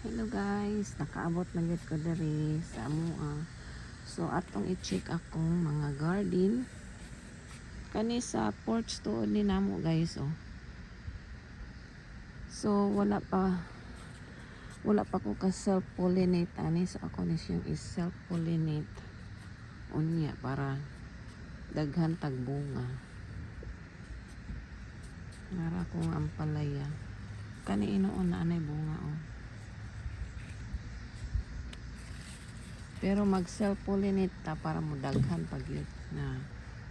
Hello guys, nakaabot na gid ko diri sa amoa. So atong i-check akong mga garden. Kani sa porch to ni namo guys oh. So wala pa wala pa ko ka self pollinate ani so ako ni siyang is self pollinate unya para daghan tag bunga. Nara kong ampalaya. Kani inoon na anay bunga oh. Pero mag self pollinate ta para mo daghan pag yun na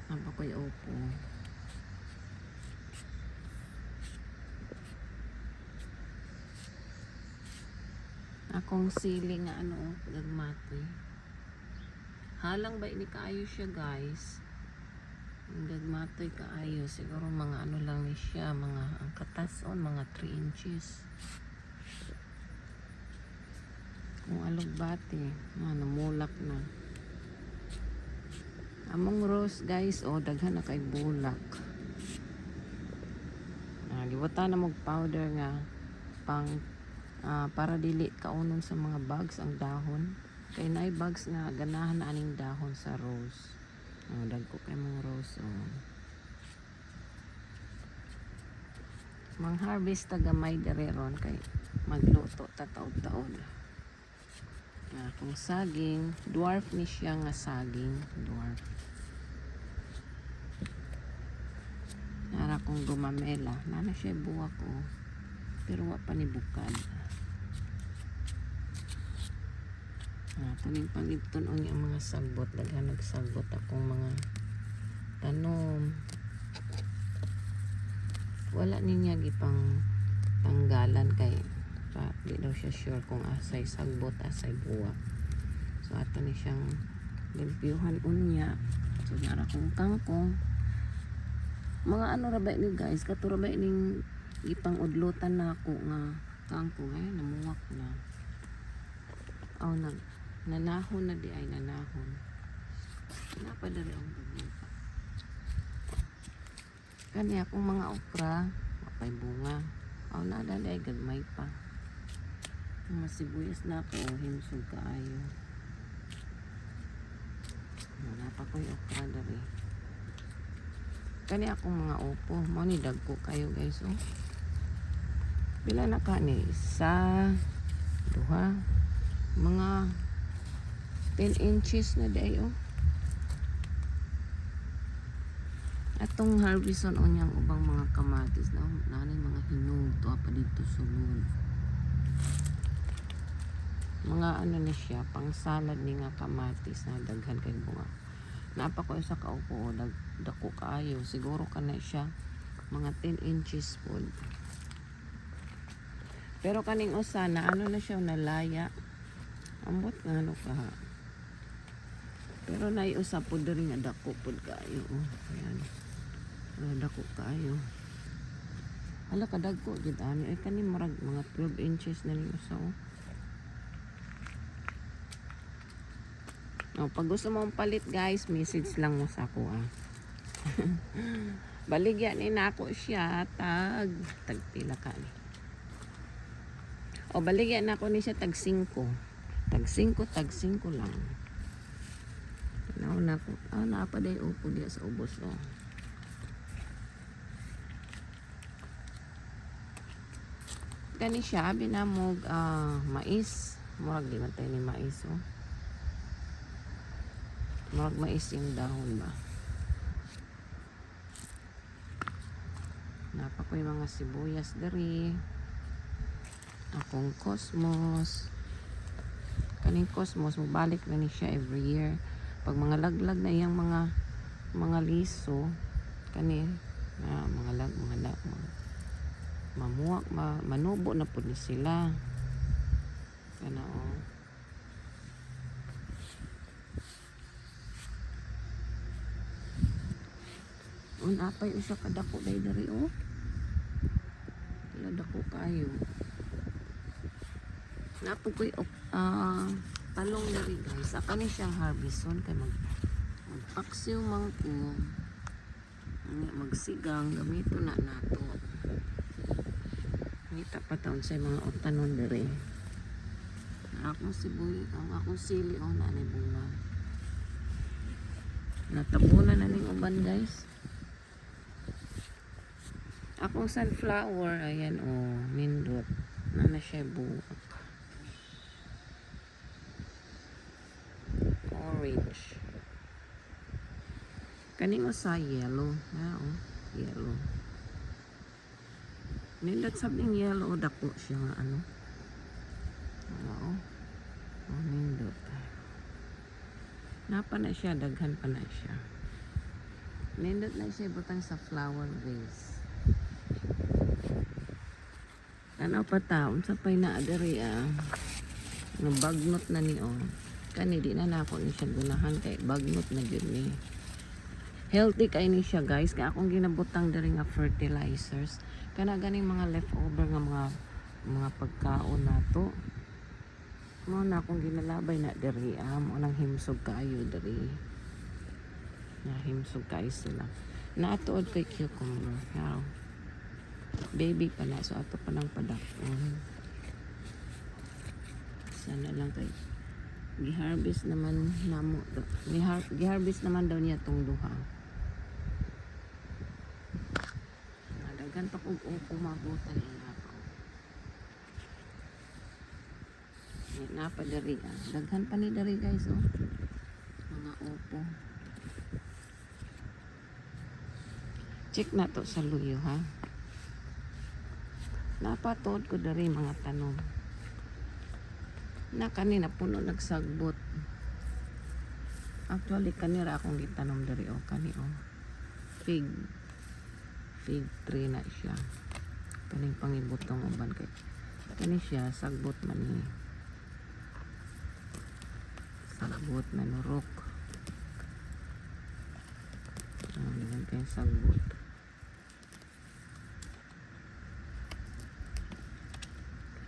ang pakoy opo. Akong sili nga ano gagmati. Halang ba ini kaayo siya guys? Ang kaayo siguro mga ano lang ni siya mga ang katason mga 3 inches. Kung alugbati, na namulak na. Among rose guys, oh daghan na kay bulak. Ah, gibutan na mog powder nga pang ah, para dili kaunon sa mga bugs ang dahon. Kay naay bugs nga ganahan na aning dahon sa rose. Oh, dagko kay mga rose oh. Mang harvest taga may dere ron kay magluto ta taod-taod. Ah, kung saging, dwarf ni siya nga saging, dwarf. Nara kong gumamela, nana siya buwak ko. Pero wa pa ni bukad. Ah, tuning pangipton on yung mga sagbot, daghan nagsagbot akong mga tanom. Wala niya gipang tanggalan kay pa di daw siya sure kung asay sagbot asay buwa so ato ni siyang limpyuhan unya. So nara kong kangkong. Mga ano ra ba ni guys? Kato ra ba ning ipang udlotan na ako nga kangkong ay namuwak na. Aw nag nanahon na di ay nanahon. Napadari ang gagawin kani akong mga okra mapay bunga. Aw na dali ay gagmay pa mga sibuyas na po, himsog kaayo. Wala pa ko yung okra dari. Kani akong mga upo, mo ni dagko kayo guys oh. Pila na kani? Isa, duha, mga 10 inches na day oh. Atong harveston on yang ubang mga kamatis na nanay mga hinog to pa dito sulod mga ano ni siya pang salad ni nga kamatis na daghan kay bunga. Napa ko sa kaupo dag, dako kaayo. Siguro kana siya mga 10 inches po. Pero kaning usa na ano na siya nalaya ambot nga ano ka. Pero naiusa po diri nga dako pod kaayo. Oh ayan. Ah, dako kaayo. Ala kadagko gid ani. Ay kani marag mga 12 inches na ni usa oh Oh, pag gusto mong palit guys, message lang mo sa ako ah. Baligyan ni na ako siya tag tagpila ka ni. O baligyan na ako ni siya tag 5. Tag 5, tag 5 lang. Tanaw na ko. Ah, naapa day upo diya sa ubos oh. Kani siya binamog ah, mais. Murag di man tayo ni mais oh. Marag mais yung dahon ba? Napa ko yung mga sibuyas dari. Akong cosmos. Kaning cosmos, mabalik na ni siya every year. Pag mga laglag na yung mga mga liso, kani na mga lag, mga lag, mga mamuwak, ma, manubo na po ni sila. Kana oh. Un apay usa ka dako day diri oh. Wala dako kayo. Napo ko'y ah talong diri guys. Aka ni siyang harveston kay mag magpaksiw man ko. Ano magsigang gamito na nato. Ngita pa sa mga utanon diri. Akong sibuy, ang akong sili o na ni bunga. Natabunan na ning uban guys. Akong sunflower, ayan o, oh, nindot. Na na siya buwak. Orange. Kaning usa yellow. Na oh, yellow. Nindot sabing yellow, dako siya nga ano. Oo. Oh, nindot. Napa na siya, daghan pa na siya. Nindot na siya butang sa flower vase. Ano pa ta, unsa pay na diri ah. Bagnot na ni oh. Kani di na nako ni siya gunahan kay bagnot na gyud ni. Healthy kay ni siya guys kay akong ginabutang diri nga fertilizers. Kana ganing mga leftover nga mga mga pagkaon nato. Mo na akong ginalabay na diri ah, mo nang himsog kaayo diri. Na himsog kaayo sila. Naatuod kay cucumber. How? Baby pa na, so ato pa ng padakon. Sana lang kay giharvest naman namo gihar, giharvest naman daw niya tong duha. Nadagan pa kog upo mabutan ang ako. Napa diri ah. Daghan pa ni diri guys oh. Mga upo. Check na to sa luyo ha. Napatod ko dari mga tanong. Na kanina puno nagsagbot. Actually kanira akong gitanom dari o kani o. Fig. Fig tree na siya. Kaning pangibutong uban kay. Kani siya sagbot man ni. Sagbot na nurok. Ah, kay sagbot.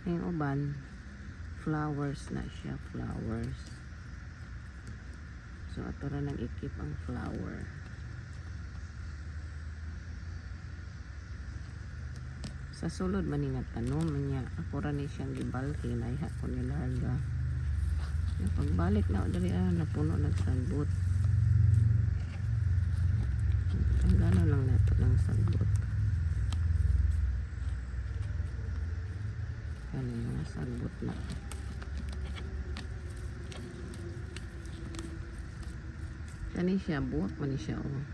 Yung uban, flowers na siya, flowers. So, ato ra nang ikip ang flower. Sa sulod man nga tanom niya, ako ra ni siyang gibalhin ay ko nilarga. Yung pagbalik na dali ah, napuno nagsalbot. Ang gano'n lang nato ng salbot. Ano yung sagbot na. Kani siya, buwak man siya oh.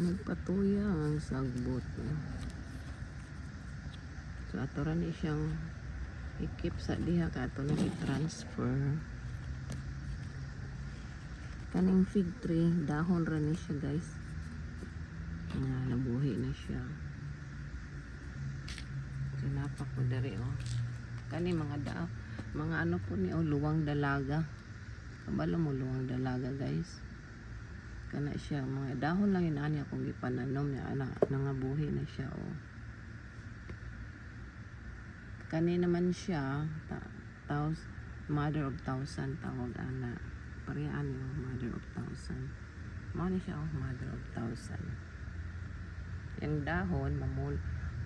Nagpatuya ang sagbot. oh. So ato ra ni siyang ikip sa diha ka ato na i-transfer. Kaning fig tree, dahon ra siya guys siya sinapa ko dari oh. Kani mga da mga ano po ni oh luwang dalaga. Kabalo mo luwang dalaga guys. Kana siya mga dahon lang inani akong gipananom niya. Ana nangabuhi na siya oh. Kani naman siya ta, taus, mother of thousand tawag ana. Parehas oh mother of thousand. Mo ni siya oh mother of thousand yung dahon mamul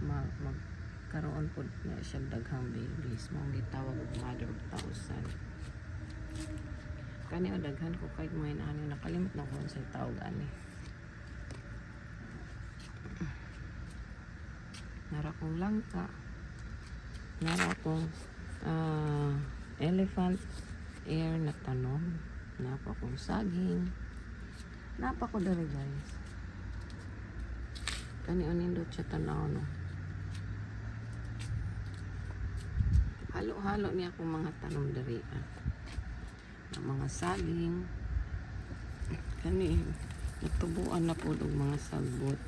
ma, magkaroon po na siya daghang babies. Mo gitawag mother of thousand. Kani o daghan ko kahit mga inaano nakalimot na ko sa tawag ani. Nara kong langka. Nara ah, elephant ear na tanom. Napa saging. Napa ko dari guys kani unindot siya tanaw no? Halo-halo niya akong mga tanom diri ah. Ang mga saging. Kani natubuan na po og mga sagbot.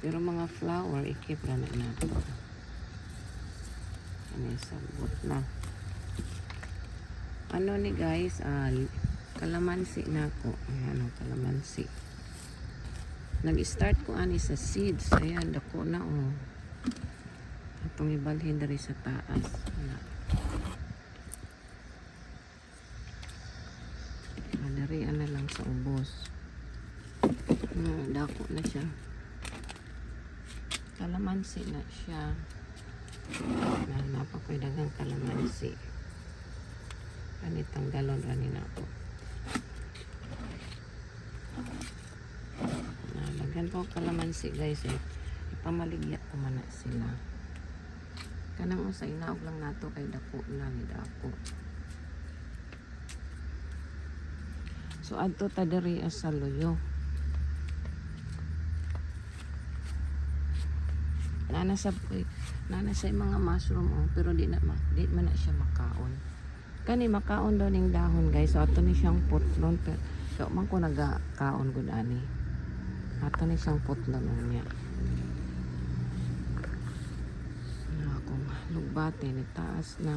Pero mga flower ikip ra na nato. Kani sagbot na. Ano ni guys ah, kalamansi na ako. Ayan ang kalamansi. Nag-start ko ani sa seeds. Ayan, dako na oh. Itong ibalhin dari sa taas. Wala. Madarian na lang sa ubos. Hmm, dako na siya. Kalamansi na siya. Na napakoy dagang kalamansi. Kanitang galon rani na ako. Nalagyan ko kalamansi guys eh. Ipamaligya ko man sila. Kanang sa inaog lang nato kay dako na ni dako. So adto ta diri sa luyo. Nana sa nana sa mga mushroom oh, pero di na ma, di man na siya makaon. Kani makaon daw ning dahon guys. So ato ni siyang putlon pero so, man ko nagakaon gud ani. Ato ni siyang putlon niya. Na akong lugbate ni taas na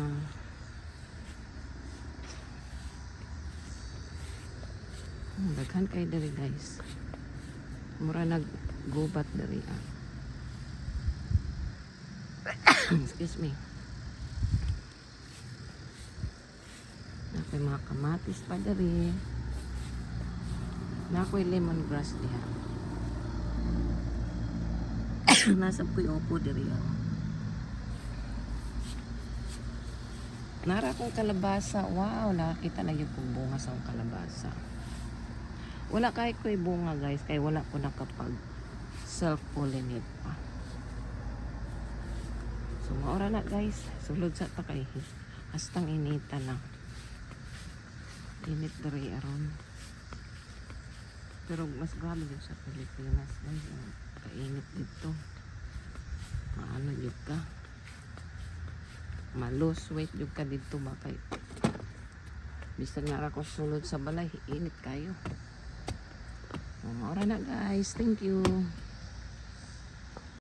Hmm, daghan kay diri guys. Mura naggubat diri ah. Excuse me. Nakoy mga kamatis pa diri. Nakoy lemongrass diha. Nasa ko'y opo diri ah. Nara kong kalabasa. Wow, nakakita na yung bunga sa kalabasa. Wala kahit ko'y bunga guys, kaya wala ko nakapag self-pollinate pa. So, maura na guys. Sulod sa takay. Hastang inita na. Init dari aron. Pero mas grabe yun sa Pilipinas guys. Kainit dito. Maano yun ka. Malus weight yun ka dito ba kay Bisag na ako sulod sa balay, init kayo. Oh, maura na guys. Thank you.